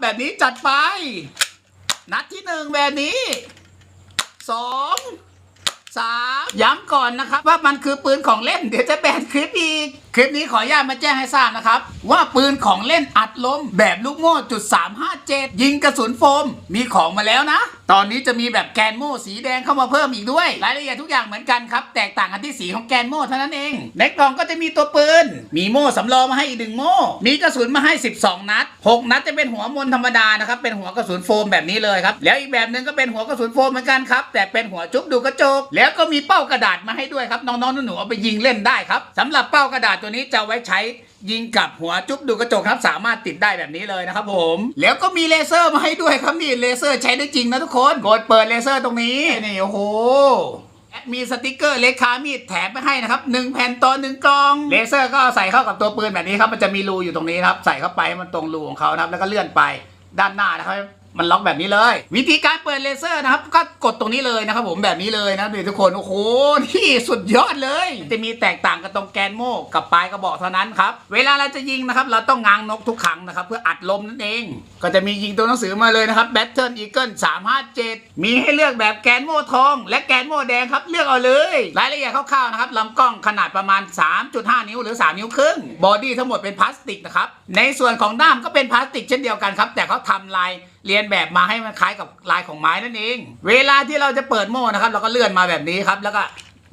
แบบนี้จัดไป นัดที่หนึ่งแบบนี้สองสามย้ำก่อนนะครับว่ามันคือปืนของเล่นเดี๋ยวจะแบนคลิปอีก คลิปนี้ขออนุญาตมาแจ้งให้ทราบนะครับ ว่าปืนของเล่นอัดลมแบบลูกโม่จุด357 ยิงกระสุนโฟมมีของมาแล้วนะ ตอนนี้จะมีแบบแกนโม่สีแดงเข้ามาเพิ่มอีกด้วย รายละเอียดทุกอย่างเหมือนกันครับ แตกต่างกันที่สีของแกนโม่เท่านั้นเองในกล่องก็จะมีตัวปืน มีโม่สำรองมาให้อีกหนึ่งโม่ มีกระสุนมาให้ 12 นัด 6 นัดจะเป็นหัวมนธรรมดานะครับ เป็นหัวกระสุนโฟมแบบนี้เลยครับ แล้วอีกแบบหนึ่งก็เป็นหัวกระสุนโฟมเหมือนกันครับ แต่เป็นหัวจุ๊บดูกระจก แล้วก็มีเป้ากระดาษมาให้ด้วยครับน้องๆหนูๆเอาไปยิงเล่นได้ครับสำหรับเป้ากระดาษตัวนี้จะเอาไว้ใช้ยิงกับหัวจุ๊บดูกระจกครับสามารถติดได้แบบนี้เลยนะครับผม แล้วก็มีเลเซอร์มาให้ด้วยครับนี่เลเซอร์ใช้ได้จริงนะทุกคนกดเปิดเลเซอร์ตรงนี้นี่โอ้โหและมีสติกเกอร์เลคามีดแถมไปให้นะครับหนึ่งแผ่นต่อหนึ่งกล่องเลเซอร์ก็เอาใส่เข้ากับตัวปืนแบบนี้ครับมันจะมีรูอยู่ตรงนี้นะครับใส่เข้าไปให้มันตรงรูของเขานะครับแล้วก็เลื่อนไปด้านหน้านะครับ มันล็อกแบบนี้เลย วิธีการเปิดเลเซอร์นะครับ ก็กดตรงนี้เลยนะครับผมแบบนี้เลยนะดูทุกคนโอ้โหนี่สุดยอดเลย จะมีแตกต่างกันตรงแกนโม่กับปลายกระบอกเท่านั้นครับเวลาเราจะยิงนะครับ เราต้องง้างนกทุกครั้งนะครับ เพื่ออัดลมนั่นเอง ก็จะมียิงตัวหนังสือมาเลยนะครับ Battle Eagle 357 มีให้เลือกแบบแกนโม่ทอง และแกนโม่แดงครับเลือกเอาเลย รายละเอียดคร่าวๆนะครับลำกล้องขนาดประมาณ 3.5 นิ้วหรือ 3 นิ้วครึ่งบอดี้ทั้งหมดเป็นพลาสติกนะครับในส่วนของด้ามก็เป็นพลาสติกเช่นเดียวกันครับแต่เขาทำลายเรียนแบบมาให้มันคล้ายกับลายของไม้นั่นเอง เวลาที่เราจะเปิดโม่นะครับ เราก็เลื่อนมาแบบนี้ครับ แล้วก็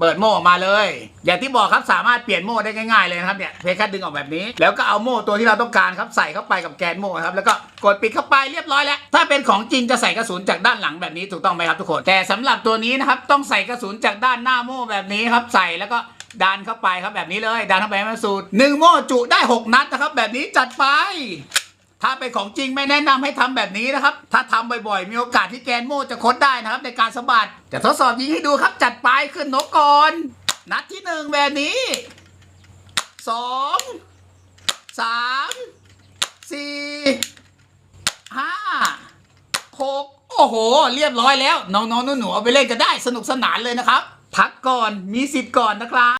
เปิดโม่ออกมาเลย อย่างที่บอกครับสามารถเปลี่ยนโม่ได้ง่ายๆเลยนะครับเนี่ยเพียงแค่ดึงออกแบบนี้ แล้วก็เอาโม่ตัวที่เราต้องการครับใส่เข้าไปกับแกนโม่ครับแล้วก็กดปิดเข้าไปเรียบร้อยแล้ว ถ้าเป็นของจริงจะใส่กระสุนจากด้านหลังแบบนี้ถูกต้องไหมครับทุกคน แต่สำหรับตัวนี้นะครับต้องใส่กระสุนจากด้านหน้าโม่แบบนี้ครับใส่แล้วก็ดันเข้าไปครับแบบนี้เลยดันเข้าไปมันสุดหนึ่งโม่จุได้หกนัดนะครับแบบนี้จัดไป ถ้าเป็นของจริงไม่แนะนำให้ทำแบบนี้นะครับ ถ้าทำบ่อยๆ มีโอกาสที่แกนโม่จะคดได้นะครับ ในการสะบัดจะทดสอบยิงให้ดูครับ จัดไปขึ้นนกก่อน นัดที่หนึ่งแบบนี้สองสามสี่ห้าหกโอ้โห เรียบร้อยแล้ว น้องๆหนูๆเอาไปเล่นกันได้สนุกสนานเลยนะครับ พักก่อนมีสิทธิ์ก่อนนะครับ